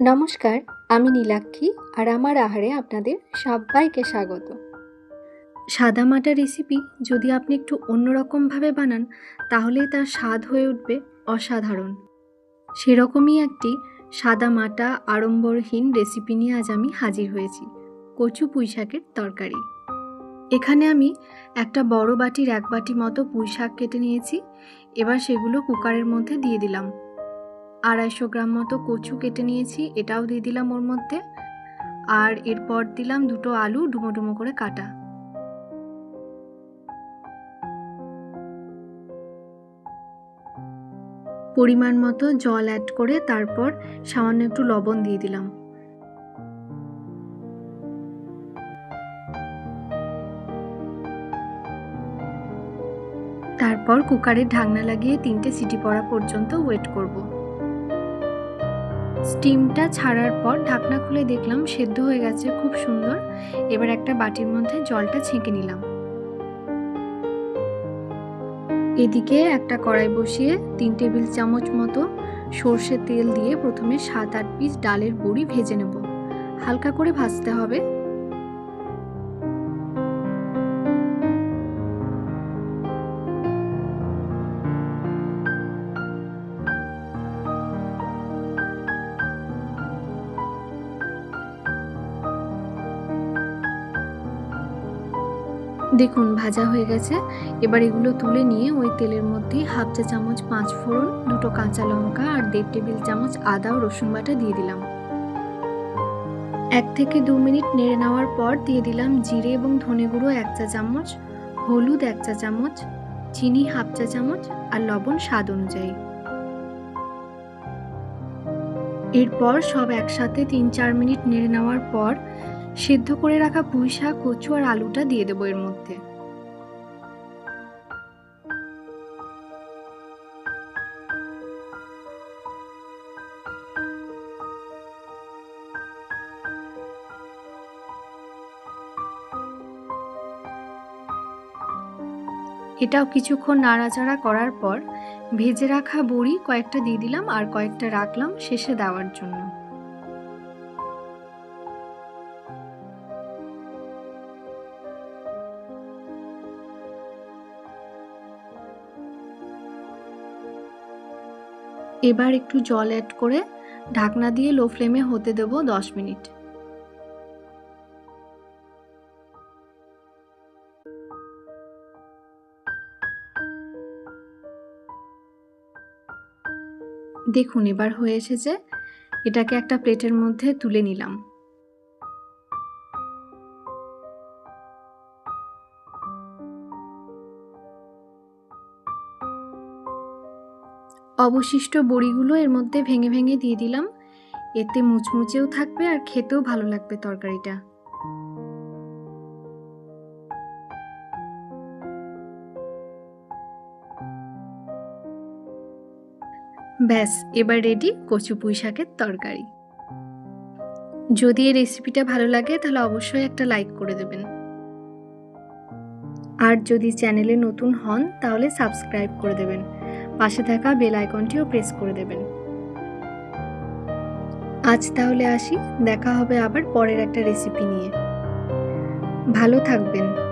নমস্কার, আমি নীলাক্ষী আর আমার আহারে আপনাদের সবাইকে স্বাগত। সাদামাটা রেসিপি যদি আপনি একটু অন্যরকমভাবে বানান, তাহলেই তার স্বাদ হয়ে উঠবে অসাধারণ। সেরকমই একটি সাদা মাটা আড়ম্বরহীন রেসিপি নিয়ে আজ আমি হাজির হয়েছি, কচু পুঁই শাকের তরকারি। এখানে আমি একটা বড় বাটির এক বাটি মতো পুঁই শাক কেটে নিয়েছি, এবার সেগুলো কুকারের মধ্যে দিয়ে দিলাম। আড়াইশো গ্রাম মতো কচু কেটে নিয়েছি, এটাও দিয়ে দিলাম ওর মধ্যে। আর এরপর দিলাম দুটো আলু ডুমো ডুমো করে কাটা। পরিমাণ মতো জল অ্যাড করে তারপর সামান্য একটু লবণ দিয়ে দিলাম। তারপর কুকারের ঢাকনা লাগিয়ে তিনটে সিটি পড়া পর্যন্ত ওয়েট করব। স্টিমটা ছাড়ার পর ঢাকনা খুলে দেখলাম সেদ্ধ হয়ে গেছে খুব সুন্দর। এবার একটা বাটির মধ্যে জলটা ছেঁকে নিলাম। এদিকে একটা কড়াই বসিয়ে তিন টেবিল চামচ মতো সর্ষে তেল দিয়ে প্রথমে সাত আট পিস ডালের বড়ি ভেজে নেব। হালকা করে ভাজতে হবে। দেখুন, ভাজা হয়ে গেছে। এবার এগুলো তুলে নিয়ে ওই তেলের মধ্যে হাফ চা চামচ পাঁচ ফোড়ন, দুটো কাঁচা লঙ্কা আর দেড় টেবিল চামচ আদা ও রসুন বাটা দিয়ে দিলাম। এক থেকে দু মিনিট নেড়ে নেওয়ার পর দিয়ে দিলাম জিরে এবং ধনে গুঁড়ো এক চা চামচ, হলুদ এক চা চামচ, চিনি হাফ চা চামচ আর লবণ স্বাদ অনুযায়ী। এরপর সব একসাথে তিন চার মিনিট নেড়ে নেওয়ার পর সেদ্ধ করে রাখা পুঁই শাক, কচু আর আলুটা দিয়ে দেবো এর মধ্যে। এটাও কিছুক্ষণ নাড়াচাড়া করার পর ভেজে রাখা বড়ি কয়েকটা দিয়ে দিলাম আর কয়েকটা রাখলাম শেষে দেওয়ার জন্য। এবার একটু জল অ্যাড করে ঢাকনা দিয়ে লো ফ্লেমে হতে দেব দশ মিনিট। দেখুন, এবার হয়ে এসেছে। এটাকে একটা প্লেটের মধ্যে তুলে নিলাম। অবশিষ্ট বড়িগুলো এর মধ্যে ভেঙে ভেঙে দিয়ে দিলাম। এতে মুচমুচেও থাকবে আর খেতেও ভালো লাগবে তরকারিটা। ব্যাস, এবার রেডি কচু পুঁই শাকের তরকারি। যদি এই রেসিপিটা ভালো লাগে, তাহলে অবশ্যই একটা লাইক করে দেবেন। আর যদি চ্যানেলে নতুন হন, তাহলে সাবস্ক্রাইব করে দেবেন। পাশে থাকা বেল আইকনটিও প্রেস করে দেবেন। আজ তাহলে আসি, দেখা হবে আবার পরের একটা রেসিপি নিয়ে। ভালো থাকবেন।